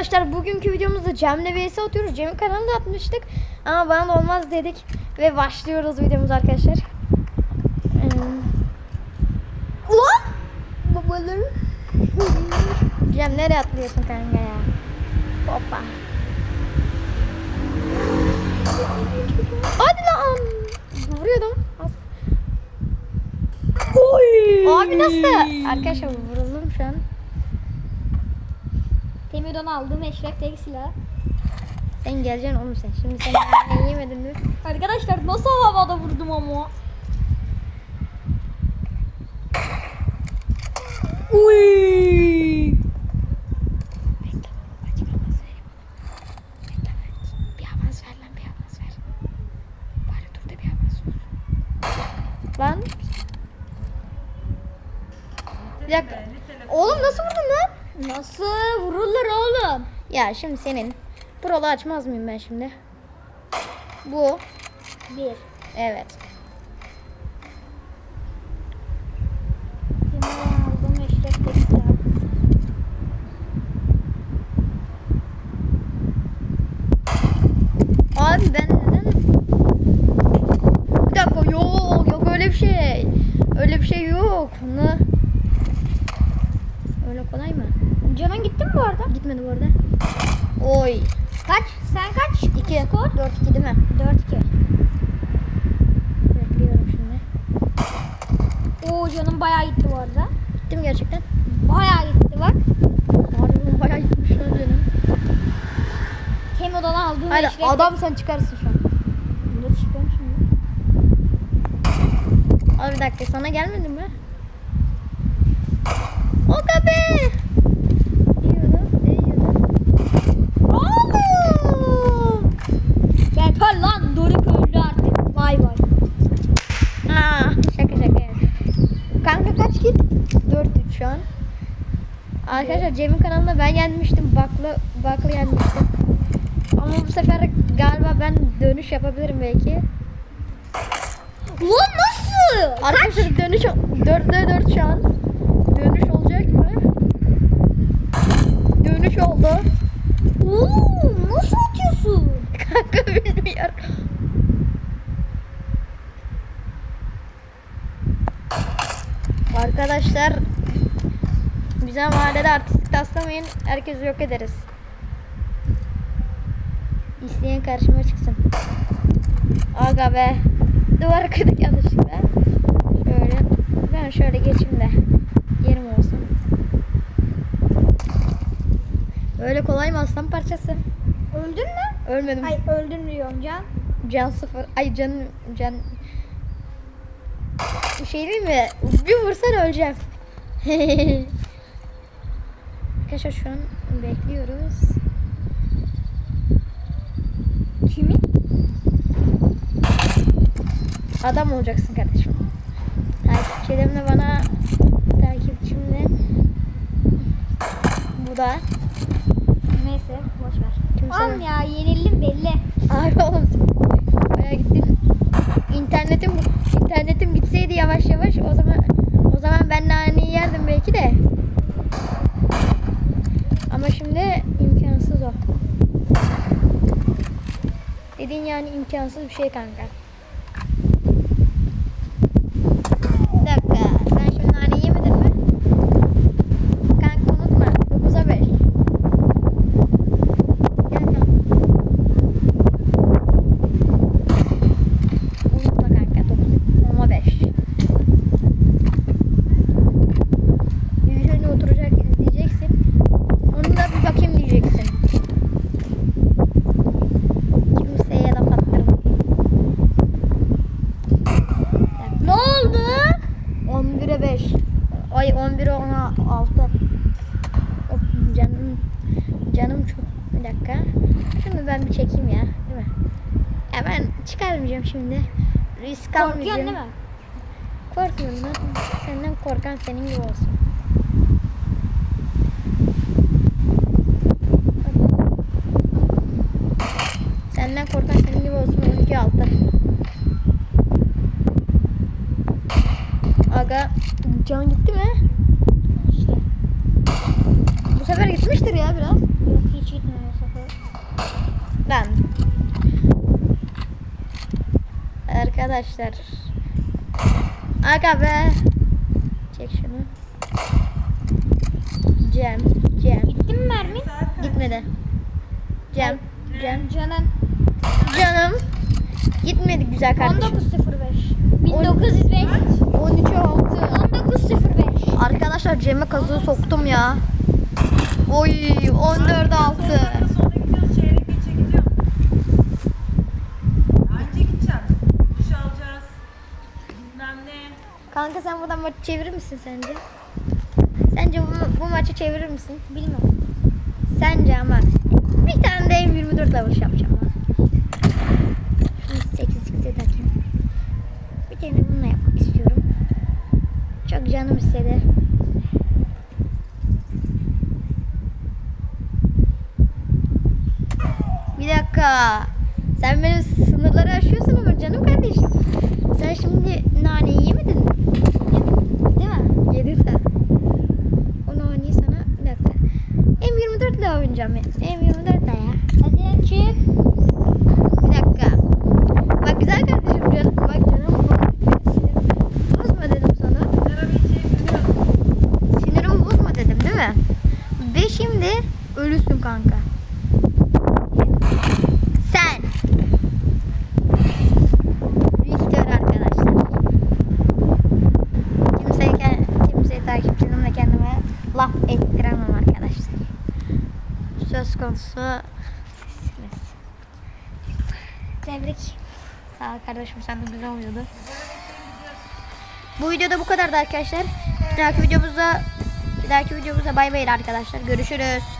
Arkadaşlar bugünkü videomuzda Cem'le vs atıyoruz. Cem'in kanalında atmıştık. Ama bana da olmaz dedik. Ve başlıyoruz videomuz arkadaşlar. Ulan! Babalarım. Cem nereye atlıyorsun kanka ya? Hoppa. Hadi lan. Vuruyordum. Az. Oy. Abi nasıl? Arkadaşlar vuruldum şu an. Demirden aldığım eşrefteki silah. Sen geleceksin oğlum sen. Şimdi sen yemeği yemedin mi? Arkadaşlar nasıl havada vurdum ama. Uy. Lan. Bir dakika. Oğlum nasıl vurdun lan? Nasıl vurulur oğlum? Ya şimdi senin. Prolu açmaz mıyım ben şimdi? Bu. Bir. Evet. Demirden aldığım eşrefteki silah. Abi ben neden? Bir dakika yok yok öyle bir şey. Öyle bir şey yok. Ne? Öyle kolay mı? Canın gitti mi bu arada? Gitmedi bu arada. Oy. Kaç? Sen kaç? 2. Skor? 4 2 değil mi? 4-2. Bekliyorum şimdi. Oo canım bayağı gitti bu arada. Gitti mi gerçekten? Bayağı gitti bak. Harbiden bayağı gitmiş lan benim. Temo'dan aldığım Hayır eşrefteki adam sen çıkarsın şu an. Dur çıkıyorum şimdi. Abi bir dakika sana gelmedi mi? O be! Arkadaşlar Cem'in kanalında ben yenmiştim. Baklı baklı yenmiştim. Ama bu sefer galiba ben dönüş yapabilirim belki. Lan nasıl? Arkadaşlar dönüş 4'te 4 şu an. Dönüş olacak mı? Dönüş oldu. Oğlum nasıl atıyorsun? Kanka bilmiyorum. Arkadaşlar bize mahallede artistik taslamayın. Herkesi yok ederiz. İsteyen karşıma çıksın. Aga be. Duvar kırdık yanlışlıkla. Şöyle. Ben şöyle geçeyim de. Yerim olsun. Öyle kolay mı aslan parçası? Öldün mü? Ölmedim. Ay öldün diyorum can. Can sıfır. Ay can can. Bir şey değil mi? Bir vursan öleceğim. Arkadaşlar şu an bekliyoruz. Kimi? Adam olacaksın kardeşim. Takipçilerimle bana takipçimle bu da Neyse boş ver. Kimse Oğlum ya yenildim belli. Abi oğlum bayağı gittin. İnternetim internetim gitseydi yavaş yavaş o zaman o zaman ben naneyi yerdim belki de. Şimdi imkansız o. Dediğin yani imkansız bir şey kanka. Bir dakika. Sen şimdi naneyi yemedin mi? Kanka unutma. 9'a 5. Gel kanka. Unutma kanka 9. 10'a 5. Yüzüne oturacak izleyeceksin. Onu da bir bakayım diyeceksin. Kimseye laf attırma. Ne oldu? 11'e 5. Ay 11'e 16. Of, canım canım çok. Bir dakika. Şunu ben bir çekeyim ya. Değil mi? Ya ben çıkarmayacağım şimdi. Risk almayacağım. Korkuyorsun değil mi? Korkmuyorum lan. Senden korkan senin gibi olsun. Senden korkan senin gibi olsun. 12 altı. Aga can gitti mi? İşte. Bu sefer gitmiştir ya biraz. Yok hiç gitmiyor bu sefer. Ben. Arkadaşlar. Aga be. Çek şunu. Cem. Cem. Gitti mi mermi? Gitmedi. Cem. Cem. Canım. Canım. Gitmedi güzel kardeşim. 19 1905. 13 6. 19.05. Arkadaşlar Cem'e kazığı soktum ya. Oy 14 6. Sonra gidiyoruz çeyrek geçe gidiyorum. Önce gideceğim. Duş alacağız. Bilmem ne. Kanka sen buradan maçı çevirir misin sence? Sence bu, bu maçı çevirir misin? Bilmiyorum. Sence ama bir tane de M24 level yapacağım ben. Şimdi 8 x'e takayım. Bir tane bununla yapmak istiyorum. Çok canım istedi. Bir dakika. Sen benim sınırları aşıyorsun ama canım kardeşim. Sen şimdi naneyi yemedin mi? Değil mi? Yedin sen. O naneyi sana bir dakika. M24 ile oynayacağım ben. M24 ne ya? Hadi çık. Bir dakika. Bak güzel kardeşim canım. Bak canım. Sinirimi bozma dedim sana. Arabayı çeviriyorum. Sinirimi bozma dedim değil mi? Ve şimdi ölüsün kanka. Sen. Victor arkadaşlar. Kimseyi, kimseyi takipçilerimle kendime laf ettiremem arkadaşlar. Söz konusu sizsiniz. Tebrik. Sağ ol kardeşim sen de güzel oynuyordu. Bu videoda bu kadardı arkadaşlar. Bir dahaki videomuzda bir dahaki videomuzda bay bay arkadaşlar. Görüşürüz.